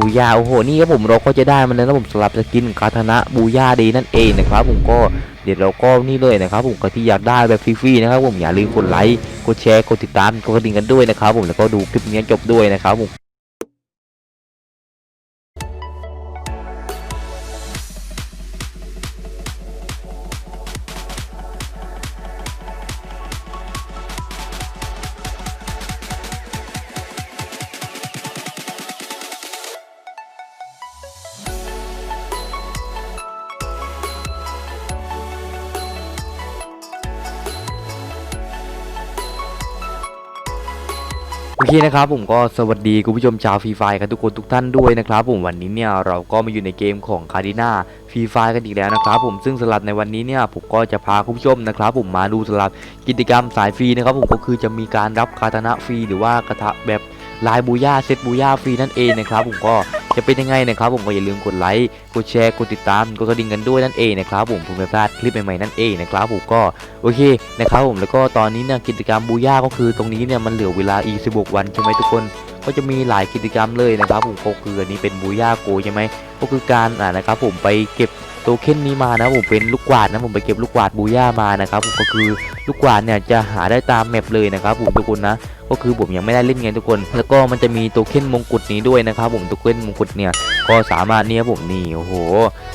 บูยาโอ้โหนี่ครับผมเราก็จะได้มันแล้วนะผมสลับสกินคาธนะบูยาดีนั่นเองนะครับผมก็เดี๋ยวเราก็นี่เลยนะครับผมก็ที่อยากได้แบบฟรีๆนะครับผมอย่าลืมกดไลค์กดแชร์กดติดตามกดกระดิ่งกันด้วยนะครับผมแล้วก็ดูคลิปนี้จบด้วยนะครับผม เคนะครับผมก็สวัสดีคุณผู้ชมชาวฟรีไฟกันทุกคนทุกท่านด้วยนะครับผมวันนี้เนี่ยเราก็มาอยู่ในเกมของคาร์ดิน่าฟรีไฟกันอีกแล้วนะครับผมซึ่งสลับในวันนี้เนี่ยผมก็จะพาคุณผู้ชมนะครับผมมาดูสลับกิจกรรมสายฟรีนะครับผมก็คือจะมีการรับคาตานะฟรีหรือว่ากระทะแบบลายบูย่าเซตบูย่าฟรีนั่นเองนะครับผมก็ จะเป็นยังไงนะครับผมก็อย่าลืมกดไลค์กดแชร์กดติดตามกดกระดิ่งกันด้วยนั่นเองนะครับผมเพื่อไม่พลาดคลิปใหม่ๆนั่นเองนะครับผมก็โอเคนะครับผมแล้วก็ตอนนี้เนี่ยกิจกรรมบูย่าก็คือตรงนี้เนี่ยมันเหลือเวลาอีก16วันใช่ไหมทุกคนก็จะมีหลายกิจกรรมเลยนะครับผมก็คืออันนี้เป็นบูย่าโกใช่ไหมก็คือการอ่านะครับผมไปเก็บโตเค็นนี้มานะผมเป็นลูกกวาดนะผมไปเก็บลูกกวาดบูย่ามานะครับผมก็คือ ลูกกวาดเนี่ยจะหาได้ตามแมปเลยนะครับผมทุกคนนะก็คือผมยังไม่ได้เล่นไงทุกคน แล้วก็มันจะมีโตเค็นมงกุฎนี้ด้วยนะครับผมโตเค็นมงกุฎเนี่ยก็สามารถเนี่ยผมนี่โอ้โห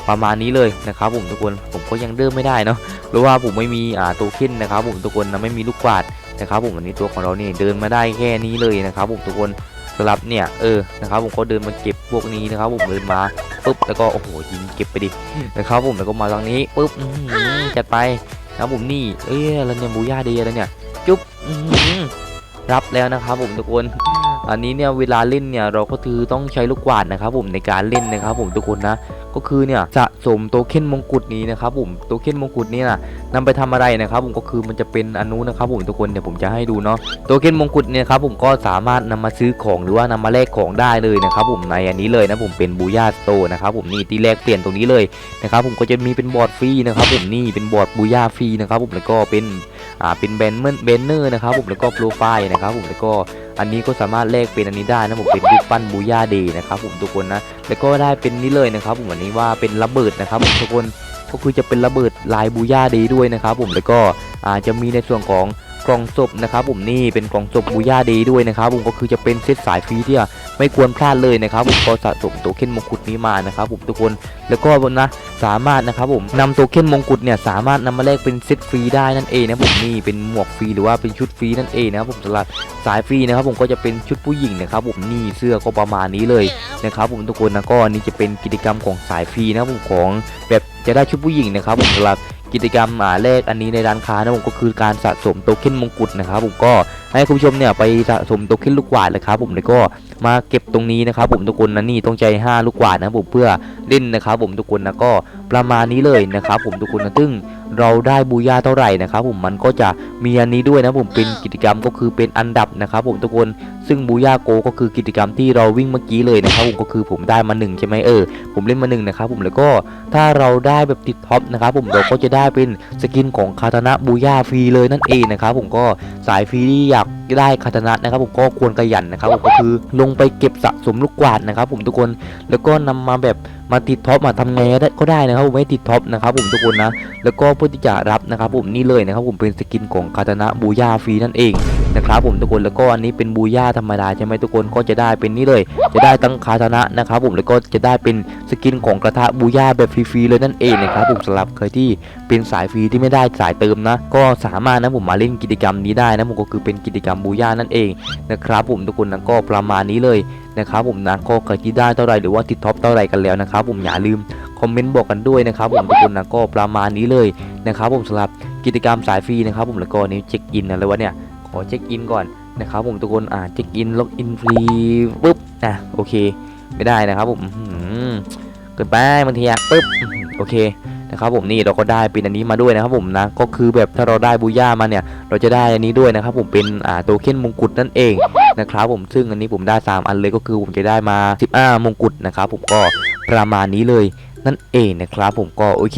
ประมาณนี้เลยนะครับผมทุกคนผมก็ยังเดิมไม่ได้เนาะหรือว่าผมไม่มีอ่าตัวขึ้นนะครับผมทุกคนนะไม่มีลูกกวาดนะครับผมอันนี้ตัวของเราเนี่ยเดินมาได้แค่นี้เลยนะครับผมทุกคนสำหรับเนี่ยเออนะครับผมก็เดินมาเก็บพวกนี้นะครับผมเดินมาปุ๊บแล้วก็โอ้โหยิงเก็บไปดินะครับผมแล้วก็มาทางนี้ปุ๊บจัดไป นะครับผมนี่เอ้ยอะไรเนี่ยบูย่าเดียอะไรเนี่ยจุ๊บรับแล้วนะครับผมทุกคน อันนี้เนี่ยเวลาเล่นเนี่ยเราก็คือต้องใช้ลูกกวาดนะครับผมในการเล่นนะครับผมทุกคนนะ ก็คือเนี่ยสะสมโตเค็นมงกุฎนี้นะครับผมโตเค็นมงกุฎนี้นะนำไปทำอะไรนะครับผมก็คือมันจะเป็นอนุนะครับผมทุกคนเดี๋ยวผมจะให้ดูเนาะโตเค็นมงกุฎเนี่ยครับผมก็สามารถนำมาซื้อของหรือว่านำมาแลกของได้เลยนะครับผมในอันนี้เลยนะผมเป็นบูย่าสโตนะครับผมนี่ที่แลกเปลี่ยนตรงนี้เลยนะครับผมก็จะมีเป็นบอร์ดฟรีนะครับผมนี่เป็นบอร์ดบูย่าฟรีนะครับผมแล้วก็เป็น อ่าเป็นแบนเมนเบนเนอร์นะครับผมแล้วก็โปรไฟล์นะครับผมแล้วก็อันนี้ก็สามารถแลกเป็นอันนี้ได้นะผมเป็นรูปปั้นบูย่าเดย์นะครับผมทุกคนนะแล้วก็ได้เป็นนี้เลยนะครับผมวันนี้ว่าเป็นระเบิดนะครับผมทุกคนก็คือจะเป็นระเบิดลายบูย่าดีด้วยนะครับผมแล้วก็อาจจะมีในส่วนของกล่องศพนะครับผมนี่เป็นกล่องศพบูย่าดีด้วยนะครับผมก็คือจะเป็นเซตสายฟรีที่ ไม่ควรพลาดเลยนะครับผมก็สะสมโตเค็นมงกุฎนี้มานะครับผมทุกคนแล้วก็นะสามารถนะครับผมนำโตเค็นมงกุฎเนี่ยสามารถนำมาแลกเป็นเซตฟรีได้นั่นเองนะผมนี่เป็นหมวกฟรีหรือว่าเป็นชุดฟรีนั่นเองนะครับผมสำหรับสายฟรีนะครับผมก็จะเป็นชุดผู้หญิงนะครับผมนี่เสื้อก็ประมาณนี้เลยนะครับผมทุกคนนะก็อันนี่จะเป็นกิจกรรมของสายฟรีนะครับผมของแบบจะได้ชุดผู้หญิงนะครับผมสำหรับกิจกรรมอ่าแรกอันนี้ในร้านค้านะผมก็คือการสะสมโตเค็นมงกุฎนะครับผมก็ ให้คุณผู้ชมเนี่ยไปสะสมโตเค็นลูกกวาดเลยครับผมแล้วก็มาเก็บตรงนี้นะครับ ผมทุกคนนะนี่ต้องใจ 5 ลูกกวาดนะครับผมเพื่อเล่นนะครับผมทุกคนนะก็ประมาณนี้เลยนะครับ ผมทุกคนนะซึ่งเราได้บูย่าเท่าไหร่นะครับผมมันก็จะมีอันนี้ด้วยนะผมเป็นกิจกรรมก็คือเป็นอันดับนะครับ ผมทุกคนซึ่งบูย่าโกก็คือกิจกรรมที่เราวิ่งเมื่อกี้เลยนะครับผมก็คือผมได้มาหนึ่งใช่ไหมเออผมเล่นมาหนึ่งนะครับผมแล้วก็ถ้าเราได้แบบติดท็อปนะครับผมเราก็จะได้เป็นสกินของคาตานะบูย่าฟรีเลยนั่นเองนะครับผมก็สายฟรีที่อยากได้คาตานะนะครับ ผมก็ควรขยันนะครับผมก็คือลงไปเก็บสะสมลูกกวาดนะครับผมทุกคนแล้วก็นำมาแบบมาติดท็อปมาทำไงได้ก็ได้นะครับผมไม่ติดท็อปนะครับผมทุกคนนะแล้วก็เพื่อที่จะรับนะครับผมนี่เลยนะครับผมเป็นสกินของคาตานะบูย่าฟรีนั่นเอง นะครับผมทุกคนแล้วก็อันนี้เป็นบูย่าธรรมดาใช่ไหมทุกคนก็จะได้เป็นนี่เลย จะได้ตั้งคาตนะนะครับผมแล้วก็จะได้เป็นสกินของกระทะบูย่าแบบฟรีๆเลยนั่นเองนะครับผมสำหรับใครที่เป็นสายฟรีที่ไม่ได้สายเติมนะ ก็สามารถนะผมมาเล่นกิจกรรมนี้ได้นะผมก็คือเป็นกิจกรรมบูย่านั่นเองนะครับผมทุกคนนะก็ประมาณนี้เลยนะครับผมนะก็ใครที่ได้เท่าไหร่หรือว่าติดท็อปเท่าไหร่กันแล้วนะครับผมอย่าลืมคอมเมนต์บอกกันด้วยนะครับผมทุกคนนะก็ประมาณนี้เลยนะครับผมสำหรับกิจกรรมสายฟรีนะครับผมแล้วก็นี้เช็คอินอะไรวะเนี่ย อเช็คอินก่อนนะครับผมทุกคนอ่าเช็คอินล็อกอินฟรีปุ๊บอะโอเค ไม่ได้นะครับผมเกินไปบางทีอะปุ๊บโอเคนะครับผมนี่เราก็ได้เป็นอันนี้มาด้วยนะครับผมนะก็คือแบบถ้าเราได้บูย่ามาเนี่ย เราจะได้อันนี้ด้วยนะครับผมเป็นอ่าโตเค็นมงกุฎนั่นเองนะครับผมซึ่งอันนี้ผมได้ 3 อันเลยก็คือผมจะได้มา15มงกุฎนะครับผมก็ประมาณนี้เลย นั่นเองนะครับผมก็โอเค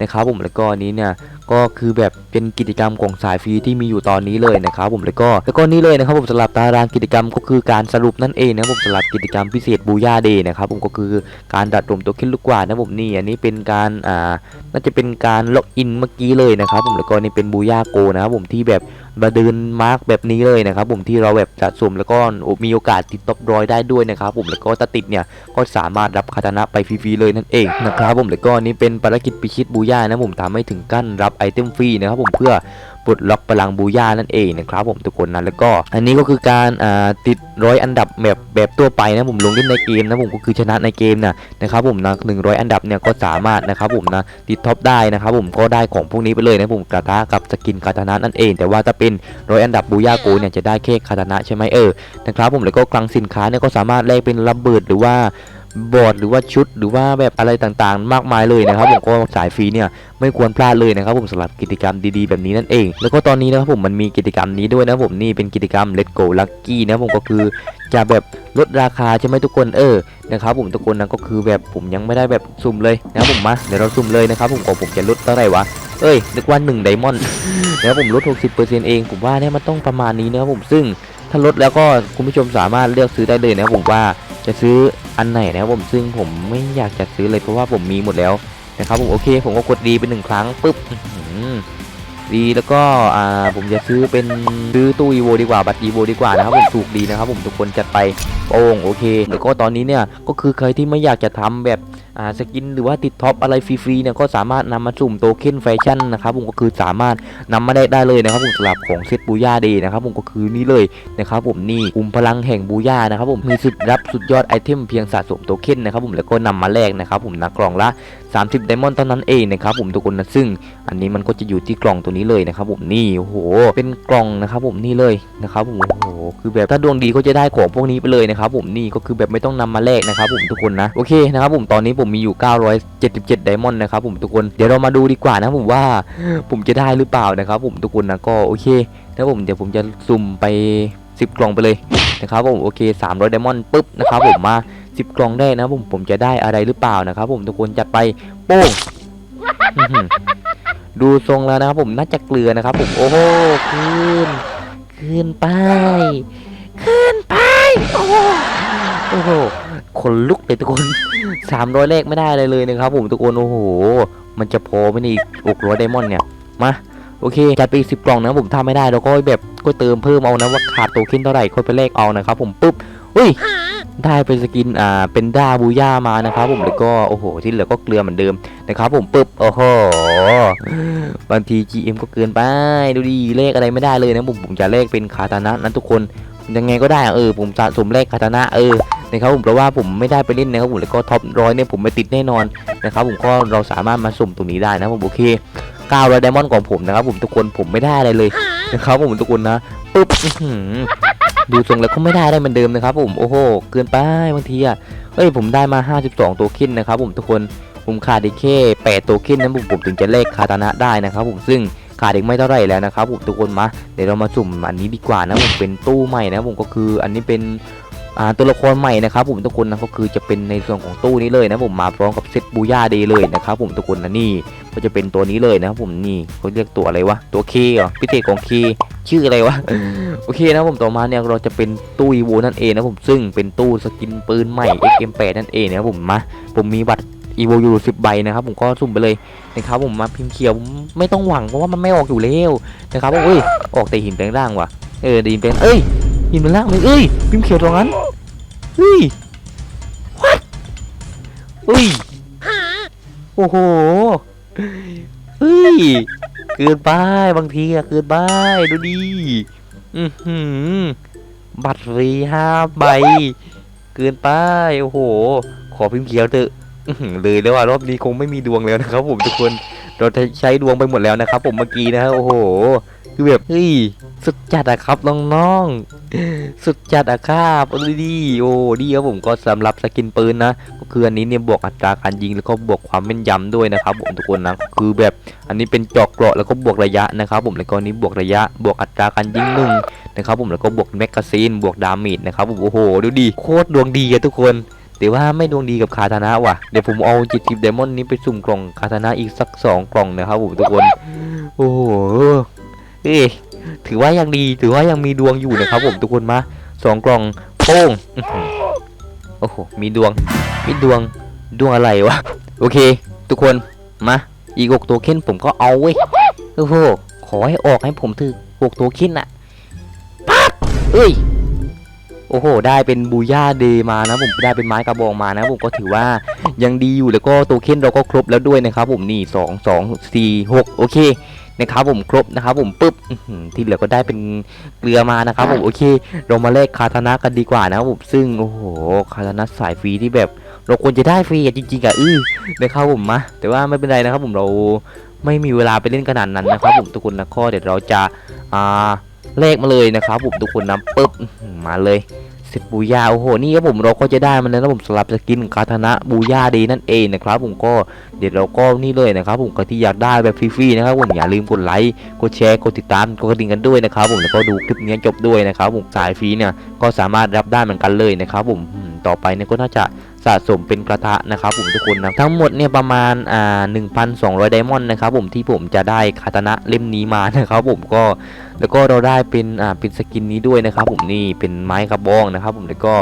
นะครับผมแล้วก็นี้เนี่ยก็คือแบบเป็นกิจกรรมของสายฟรีที่มีอยู่ตอนนี้เลยนะครับผมแล้วก็แล้วก็นี่เลยนะครับผมสำหรับตารางกิจกรรมก็คือการสรุปนั่นเองนะครับผมสำหรับกิจกรรมพิเศษบูย่าเดย์นะครับผมก็คือการดัดรวมตัวขึ้นลูกกว่านะผมนี่อันนี้เป็นการอ่าน่าจะเป็นการล็อกอินเมื่อกี้เลยนะครับผมแล้วก็นี่เป็นบูย่าโกนะครับผมที่แบบ มาเดินมาร์กแบบนี้เลยนะครับผมที่เราแบบสะสมแล้วก็มีโอกาสติดท็อปร้อยได้ด้วยนะครับผมแล้วก็ถ้าติดเนี่ยก็สามารถรับคาตานะไปฟรีๆเลยนั่นเองนะครับผมแล้วก็นี้เป็นภารกิจพิชิตบูย่านะผมทำให้ถึงกั้นรับไอเทมฟรีนะครับผมเพื่อ ปลดล็อกพลังบูย่านั่นเองนะครับผมทุกคนนะแล้วก็อันนี้ก็คือการอ่าติดร้อยอันดับแบบแบบตัวไปนะผมลงเล่นในเกมนะผมก็คือชนะในเกมนะนะครับผมนะหนึ่งร้อยอันดับเนี่ยก็สามารถนะครับผมนะติดท็อปได้นะครับผมก็ได้ของพวกนี้ไปเลยนะผมกระทะกับสกินคาตานะนั่นเอง แต่ว่าถ้าเป็นร้อยอันดับบูย่าโกเนี่ยจะได้แค่คาตานะใช่ไหมเออนะครับผมแล้วก็คลังสินค้าเนี่ยก็สามารถแลกเป็นระเบิดหรือว่า บอร์ดหรือว่าชุดหรือว่าแบบอะไรต่างๆ มากมายเลยนะครับผมก็สายฟรีเนี่ยไม่ควรพลาดเลยนะครับผมสำหรับกิจกรรมดีๆแบบนี้นั่นเอง แล้วก็ตอนนี้นะครับผมมันมีกิจกรรมนี้ด้วยนะผมนี่เป็นกิจกรรม Let's Go Lucky นะผมก็คือจะแบบลดราคาใช่ไหมทุกคนเออนะครับผมทุกคนนะก็คือแบบผมยังไม่ได้แบบสุ่มเลยนะครับผมมาเดี๋ยวเราสุ่มเลยนะครับผมก็ผมจะลดเท่าไหร่วะเอ้ยนึกว่า1ไดมอนด์นะครับผมลด 60%เองผมว่าเนี่ยมันต้องประมาณนี้นะครับผมซึ่งถ้าลดแล้วก็คุณผู้ชมสามารถเลือกซื้อได้เลยนะครับผมว่า จะซื้ออันไหนนะครับผมซึ่งผมไม่อยากจะซื้อเลยเพราะว่าผมมีหมดแล้วนะครับผมโอเค ผมก็กดดีเป็นหนึ่งครั้งปุ๊บดีแล้วก็อ่าผมจะซื้อเป็นซื้อตู้อีโวดีกว่าบัตรอีโวดีกว่านะครับผมถูกดีนะครับผมทุกคนจัดไปโอ้งโอเค แล้วก็ตอนนี้เนี่ยก็คือใครที่ไม่อยากจะทำแบบ สกินหรือว่าติดท็อปอะไรฟรีๆเนี่ยก็สามารถนำมาสุ่มโตเค็นแฟชั่นนะครับผมก็คือสามารถนำมาได้ได้เลยนะครับผมสำหรับของเซตบูย่าเดย์นะครับผมก็คือนี่เลยนะครับผมนี่กลุ่มพลังแห่งบูย่านะครับผมมีสุดรับสุดยอดไอเทมเพียงสะสมโตเค็นนะครับผมแล้วก็นำมาแลกนะครับผมนะกล่องละ 30ไดมอนด์เท่านั้นเองนะครับผมทุกคนนะซึ่ง อันนี้มันก็จะอยู่ที่กล่องตัวนี้เลยนะครับผมนี่โอ้โหเป็นกล่องนะครับผมนี่เลยนะครับผมโอ้โห คือแบบถ้าดวงดีก็จะได้ของพวกนี้ไปเลยนะครับผมนี่ก็คือแบบไม่ต้องนำมาแลกนะครับผมทุกคนนะโอเคนะครับผมตอนนี้ผมมีอยู่ 977ไดมอนด์นะครับผมทุกคนเดี๋ยวเรามาดูดีกว่านะผมว่าผมจะได้หรือเปล่านะครับผมทุกคนนะก็โอเคนะผมเดี๋ยวผมจะสุ่มไป 10 กล่องไปเลยนะครับผมโอเค 300ไดมอนด์ปุ๊บนะครับผมมา 10 กล่องได้นะผมผมจะได้อะไรหรือเปล่านะครับผมทุกคนจัดไปโป้งดูทรงแล้วนะครับผมน่าจะเกลือนะครับผมโอ้โหขึ้น ขึ้นไป ขึ้นไป โอ้โหโอ้โหขนลุกเลยทุกคน300เลขไม่ได้เลยเลยนะครับ ผมทุกคน โอ้โห มันจะพอไหมนี่อกร้อยไดมอนด์เนี่ย มา โอเค จัดไปอีกสิบกล่องนะผมทำไม่ได้แล้วก็แบบก็เติมเพิ่มเอานะว่าขาดโตขึ้นเท่าไหร่ค่อยไปเลขเอานะครับผมปุ๊บ อุ้ย ได้เป็นสกินอ่าเป็นด้าบูย่ามานะครับผมแล้วก็โอ้โหที่เหลือก็เกลือเหมือนเดิมนะครับผมปุ๊บโอ้โหบางที GM ก็เกินไปดูดีเลขอะไรไม่ได้เลยนะผมผมจะเลขเป็นคาตานะนั้นทุกคนยังไงก็ได้เออผมสะสมเลขคาตานะเออนะครับผมเพราะว่าผมไม่ได้ไปเล่นนะครับผมแล้วก็ท็อปร้อยเนี่ยผมไม่ติดแน่นอนนะครับผมก็เราสามารถมาสุ่มตรงนี้ได้นะผมโอเค900ไดมอนด์ของผมนะครับผมทุกคนผมไม่ได้อะไรเลยนะครับผมทุกคนนะปุ๊บ ดูทรงแล้วก็ไม่ได้ได้เหมือนเดิมนะครับผมโอ้โหเกินไปบางทีอะเอ้ยผมได้มา 52 ตัวขึ้นนะครับผมทุกคนผมขาดอีกแค่8ตัวขึ้นนะผมผมถึงจะเลขคาตานะได้นะครับผมซึ่งขาดอีกไม่เท่าไรแล้วนะครับผมทุกคนมาเดี๋ยวเรามาสุ่มอันนี้ดีกว่านะผมเป็นตู้ใหม่นะผมก็คืออันนี้เป็น ตัวละครใหม่นะครับผมทุกคนนะก็คือจะเป็นในส่วนของตู้นี้เลยนะผมมาพร้อมกับเซตบูย่าเดย์เลยนะครับผมทุกคนนะนี่ก็จะเป็นตัวนี้เลยนะครับผมนี่เขาเรียกตัวอะไรวะตัวเคเหรอพิเศษของเคชื่ออะไรวะโอเคนะผมต่อมาเนี่ยเราจะเป็นตู้อีโวนั่นเองนะผมซึ่งเป็นตู้สกินปืนใหม่ XM8 นั่นเองนะครับผมมาผมมีบัตรอีโวอยู่สิบใบนะครับผมก็สุ่มไปเลยนะครับผมมาพิมพ์เขียวผมไม่ต้องหวังเพราะว่ามันไม่ออกอยู่แล้วนะครับผมเอ้ยออกแต่หินแปลงร่างว่ะเออแต่หินแปลงเอ้ย หินแปล่างเลยเอ้ยพิมพ์เขียวตรงนั้นเฮ้ย what เฮ้ยโอ้โหเฮ้ยเกินไปบางทีอะเกินไปดูดิอือหือบัตรฟรีห้าใบเกินไปโอ้โห ขอพิมพ์เขียวเถอะอื้อหือเลยแล้วว่ารอบนี้คงไม่มีดวงแล้วนะครับผมทุกคน เราใช้ดวงไปหมดแล้วนะครับ ผมเมื่อกี้นะฮะโอ้โหคือแบบเฮ้ยสุดจัดอะครับน้องๆสุดจัดอะครับดูดีโอ้ดีครับผมก็สำหรับสกินปืนนะก็คืออันนี้เนี่ยบวกอัตราการยิงแล้วก็บวกความแม่นยำด้วยนะครับผมทุกคนนะคือแบบอันนี้เป็นจอกเกราะแล้วก็บวกระยะนะครับ ผมแล้วก็นนี้บวกระยะ บวกอัตราการยิงหนึ่งนะครับ ผมแล้วก็บวกแมกกาซีนบวกดาเมจนะครับผมโอ้โหดูดีโคตรดวงดีอะทุกคน แต่ว่าไม่ดวงดีกับคาตานะว่ะ เดี๋ยวผมเอาจิตทิพย์ไดมอนด์นี้ไปสุ่มกล่องคาตานะอีกสักสองกล่องนะครับผมทุกคน โอ้โห เอ้ยถือว่ายังดีถือว่ายังมีดวงอยู่นะครับผมทุกคนมาสองกล่องโป้งโอ้โห มีดวง มีดวง ดวงอะไรวะ โอเค ทุกคน มา อีกหกตัวเค้นผมก็เอาเว้ย โอ้โห ขอให้ออกให้ผมถือหกตัวเค้นอะปั๊บเอ้ย อ้โห ได้เป็นบูย่าเดมานะผมได้เป็นไม้กระบองมานะผมก็ถือว่ายังดีอยู่แล้วก็ตัวเค้นเราก็ครบแล้วด้วยนะครับผมนี่สองสองสี่หกโอเคนะครับผมครบนะครับผมปุ๊บที่เหลือก็ได้เป็นเกลือมานะครับผมโอเค เรามาแลกคาทานะกันดีกว่านะครับผมซึ่งโอ้โหคาทานะสายฟรีที่แบบ เราควรจะได้ฟรีอะจริงๆอะอื้อนะครับผมมาแต่ว่าไม่เป็นไรนะครับผมเราไม่มีเวลาไปเล่นขนาดนั้นนะครับผมทุกคนนะข้อเดี๋ยวเราจะอ่าเลขมาเลยนะครับผมทุกคนนะปึ๊บมาเลย สร็จบูยาโอ้โหนี่ครับผมเราก็จะได้มันแล้วนะผมสลับสกินคาธานะบูยาดีนั่นเองนะครับผมก็เดี๋ยวเราก็นี่เลยนะครับผมใครที่อยากได้แบบฟรีๆนะครับผมอย่าลืมกดไลค์กดแชร์กดติดตามกดกระดิ่งกันด้วยนะครับผมแล้วก็ดูคลิปนี้จบด้วยนะครับผมสายฟรีเนี่ยก็สามารถรับได้เหมือนกันเลยนะครับผมอืมต่อไปเนี่ยก็น่าจะ สะสมเป็นกระทะนะครับผมทุกคนนะทั้งหมดเนี่ยประมาณอ่า1,200 ไดมอนด์นะครับผมที่ผมจะได้คาตานะเล่มนี้มานะครับผมก็แล้วก็เราได้เป็นอ่าเป็นสกินนี้ด้วยนะครับผมนี่เป็นไม้กระบองนะครับผมแล้วก็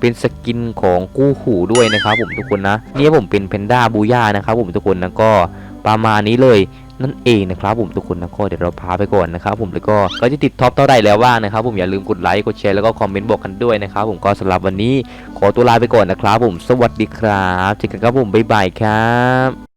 เป็นสกินของกู้หูด้วยนะครับผมทุกคนนะเนี่ยผมเป็นเพนด้าบูย่านะครับผมทุกคนนะก็ประมาณนี้เลย นั่นเองนะครับผมทุกคนนะก็เดี๋ยวเราพาไปก่อนนะครับผมแล้วก็ก็จะติดท็อปเท่าไหร่แล้วว่างนะครับผมอย่าลืมกดไลค์กดแชร์แล้วก็คอมเมนต์บอกกันด้วยนะครับผมก็สำหรับวันนี้ขอตัวลาไปก่อนนะครับผมสวัสดีครับเจอกันครับผมบ๊ายบายครับ